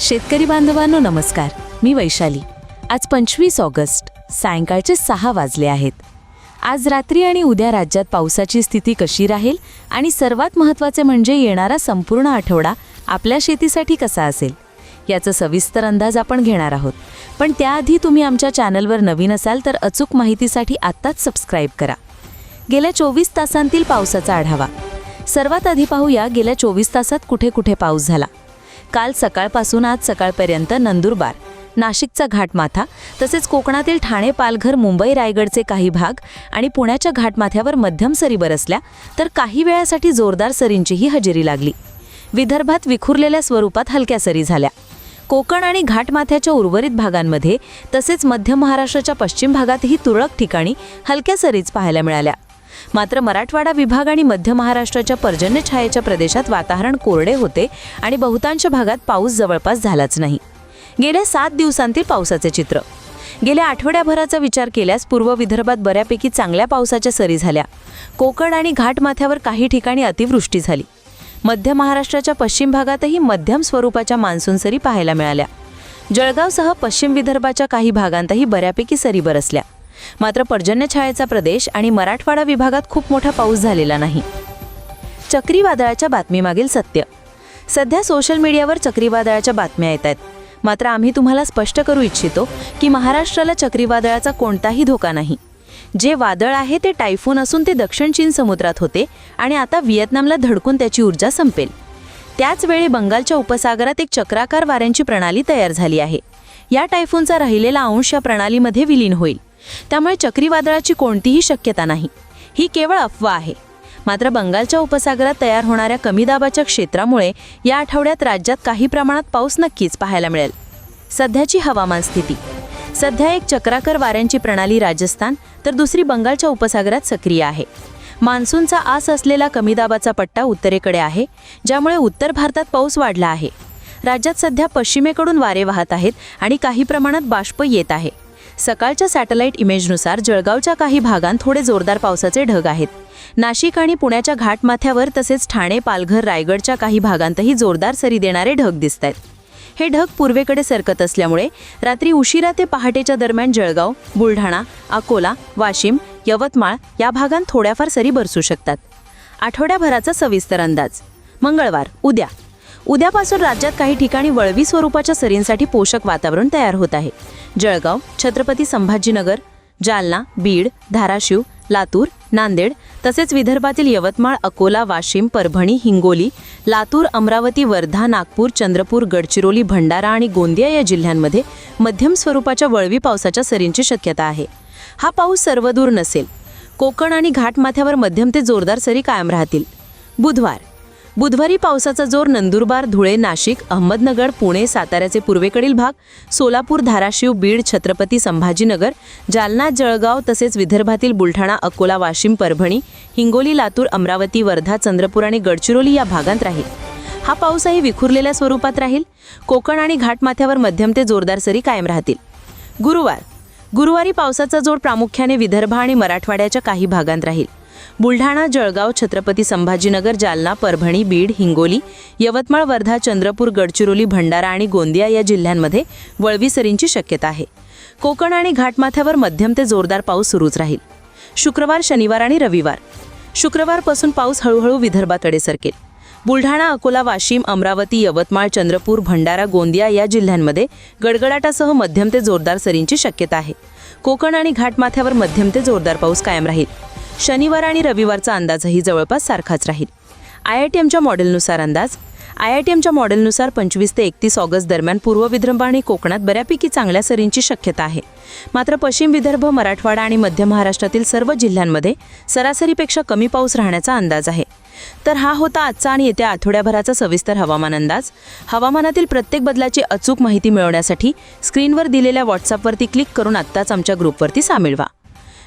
शेतकरी बांधवांनो नमस्कार. मी वैशाली. आज पंचवीस ऑगस्ट सायंकाळचे सहा वाजले आहेत. आज रात्री आणि उद्या राज्यात पावसाची स्थिती कशी राहील आणि सर्वात महत्त्वाचे म्हणजे येणारा संपूर्ण आठवडा आपल्या शेतीसाठी कसा असेल याचा सविस्तर अंदाज आपण घेणार आहोत. पण त्याआधी तुम्ही आमच्या चॅनलवर नवीन असाल तर अचूक माहितीसाठी आत्ताच सबस्क्राईब करा. गेल्या चोवीस तासांतील पावसाचा आढावा. सर्वात आधी पाहूया गेल्या चोवीस तासात कुठे कुठे पाऊस झाला. काल सकाळपासून आज सकाळपर्यंत नंदुरबार नाशिकचा घाटमाथा तसेच कोकणातील ठाणे पालघर मुंबई रायगडचे काही भाग आणि पुण्याच्या घाटमाथ्यावर मध्यम सरी बरसल्या तर काही वेळासाठी जोरदार सरींचीही हजेरी लागली. विदर्भात विखुरलेल्या स्वरूपात हलक्या सरी झाल्या. कोकण आणि घाटमाथ्याच्या उर्वरित भागांमध्ये तसेच मध्य महाराष्ट्राच्या पश्चिम भागातही तुरळक ठिकाणी हलक्या सरीच पाहायला मिळाल्या. मात्र मराठवाडा विभाग आणि मध्य महाराष्ट्राच्या पर्जन्य छायेच्या प्रदेशात वातावरण कोरडे होते आणि बहुतांश भागात पाऊस जवळपास झालाच नाही. गेल्या सात दिवसांतील पावसाचे चित्र. गेल्या आठवड्याभराचा विचार केल्यास पूर्व विदर्भात बऱ्यापैकी चांगल्या पावसाच्या सरी झाल्या. कोकण आणि घाटमाथ्यावर काही ठिकाणी अतिवृष्टी झाली. मध्य महाराष्ट्राच्या पश्चिम भागातही मध्यम स्वरूपाच्या मान्सून सरी पाहायला मिळाल्या. जळगावसह पश्चिम विदर्भाच्या काही भागांतही बऱ्यापैकी सरी बरसल्या. मात्र पर्जन्यछायेचा प्रदेश आणि मराठवाडा विभागात खूप मोठा पाऊस झालेला नाही. चक्रीवादळाच्या बातमीमागील सत्य. सध्या सोशल मीडियावर चक्रीवादळाच्या बातम्या येत आहेत मात्र आम्ही तुम्हाला स्पष्ट करू इच्छितो की महाराष्ट्राला चक्रीवादळाचा कोणताही धोका नाही. जे वादळ आहे ते टायफोन असून ते दक्षिण चीन समुद्रात होते आणि आता व्हिएतनामला धडकून त्याची ऊर्जा संपेल. त्याचवेळी बंगालच्या उपसागरात एक चक्राकार वाऱ्यांची प्रणाली तयार झाली आहे. या टायफूनचा राहिलेला अंश या प्रणालीमध्ये विलीन होईल. त्यामुळे चक्रीवादळाची कोणतीही शक्यता नाही. ही केवळ अफवा आहे. मात्र बंगालच्या उपसागरात तयार होणाऱ्या कमी दाबाच्या क्षेत्रामुळे या आठवड्यात राज्यात काही प्रमाणात पाऊस नक्कीच पाहायला मिळेल. सध्याची हवामान स्थिती. सध्या एक चक्राकर वाऱ्यांची प्रणाली राजस्थान तर दुसरी बंगालच्या उपसागरात सक्रिय आहे. मान्सूनचा आस असलेला कमी दाबाचा पट्टा उत्तरेकडे आहे ज्यामुळे उत्तर भारतात पाऊस वाढला आहे. राज्यात सध्या पश्चिमेकडून वारे वाहत आहेत आणि काही प्रमाणात बाष्प येत आहे. सकाळच्या सॅटेलाईट इमेजनुसार जळगावच्या काही भागांत थोडे जोरदार पावसाचे ढग आहेत. नाशिक आणि पुण्याच्या घाटमाथ्यावर तसेच ठाणे पालघर रायगडच्या काही भागांतही जोरदार सरी देणारे ढग दिसत आहेत. हे ढग पूर्वेकडे सरकत असल्यामुळे रात्री उशिरा ते पहाटेच्या दरम्यान जळगाव बुलढाणा अकोला वाशिम यवतमाळ या भागांत थोड्याफार सरी बरसू शकतात. आठवड्याभराचा सविस्तर अंदाज. मंगळवार उद्या. उद्यापासून राज्यात काही ठिकाणी वळवी स्वरूपाच्या सरींसाठी पोषक वातावरण तयार होत आहे. जळगाव छत्रपती संभाजीनगर जालना बीड धाराशिव लातूर नांदेड तसेच विदर्भातील यवतमाळ अकोला वाशिम परभणी हिंगोली लातूर अमरावती वर्धा नागपूर चंद्रपूर गडचिरोली भंडारा आणि गोंदिया या जिल्ह्यांमध्ये मध्यम स्वरूपाच्या वळवी पावसाच्या सरींची शक्यता आहे. हा पाऊस सर्वदूर नसेल. कोकण आणि घाटमाथ्यावर मध्यम ते जोरदार सरी कायम राहतील. बुधवार बुधवारी पावसाचा जोर नंदुरबार धुळे नाशिक अहमदनगर पुणे साताऱ्याचे पूर्वेकडील भाग सोलापूर धाराशिव बीड छत्रपती संभाजीनगर जालना जळगाव तसेच विदर्भातील बुलढाणा अकोला वाशिम परभणी हिंगोली लातूर अमरावती वर्धा चंद्रपूर आणि गडचिरोली या भागांत राहील. हा पाऊसही विखुरलेल्या स्वरूपात राहील. कोकण आणि घाटमाथ्यावर मध्यम ते जोरदार सरी कायम राहतील. गुरुवार. गुरुवारी पावसाचा जोर प्रामुख्याने विदर्भ आणि मराठवाड्याच्या काही भागांत राहील. बुलढाणा जळगाव छत्रपती संभाजीनगर जालना परभणी बीड हिंगोली यवतमाळ वर्धा चंद्रपूर गडचिरोली भंडारा आणि गोंदिया या जिल्ह्यांमध्ये वळवी सरींची शक्यता आहे. कोकण आणि घाटमाथ्यावर मध्यम ते जोरदार पाऊस सुरूच राहील. शुक्रवार शनिवार आणि रविवार. शुक्रवारपासून पाऊस हळूहळू विदर्भाकडे सरकेल बुलढाणा अकोला वाशिम अमरावती यवतमाळ चंद्रपूर भंडारा गोंदिया या जिल्ह्यांमध्ये गडगडाटासह मध्यम ते जोरदार सरींची शक्यता आहे. कोकण आणि घाटमाथ्यावर मध्यम ते जोरदार पाऊस कायम राहील. शनिवार आणि रविवारचा अंदाजही जवळपास सारखाच राहील. आय आय टी एमच्या मॉडेलनुसार अंदाज. आय आय टी एमच्या मॉडेलनुसार पंचवीस ते एकतीस ऑगस्ट दरम्यान पूर्व विदर्भ आणि कोकणात बऱ्यापैकी चांगल्या सरींची शक्यता आहे. मात्र पश्चिम विदर्भ मराठवाडा आणि मध्य महाराष्ट्रातील सर्व जिल्ह्यांमध्ये सरासरीपेक्षा कमी पाऊस राहण्याचा अंदाज आहे. तर हा होता आजचा आणि येत्या आठवड्याभराचा सविस्तर हवामान अंदाज. हवामानातील प्रत्येक बदलाची अचूक माहिती मिळवण्यासाठी स्क्रीनवर दिलेल्या व्हॉट्सअपवरती क्लिक करून आत्ताच आमच्या ग्रुपवरती सामील व्हा.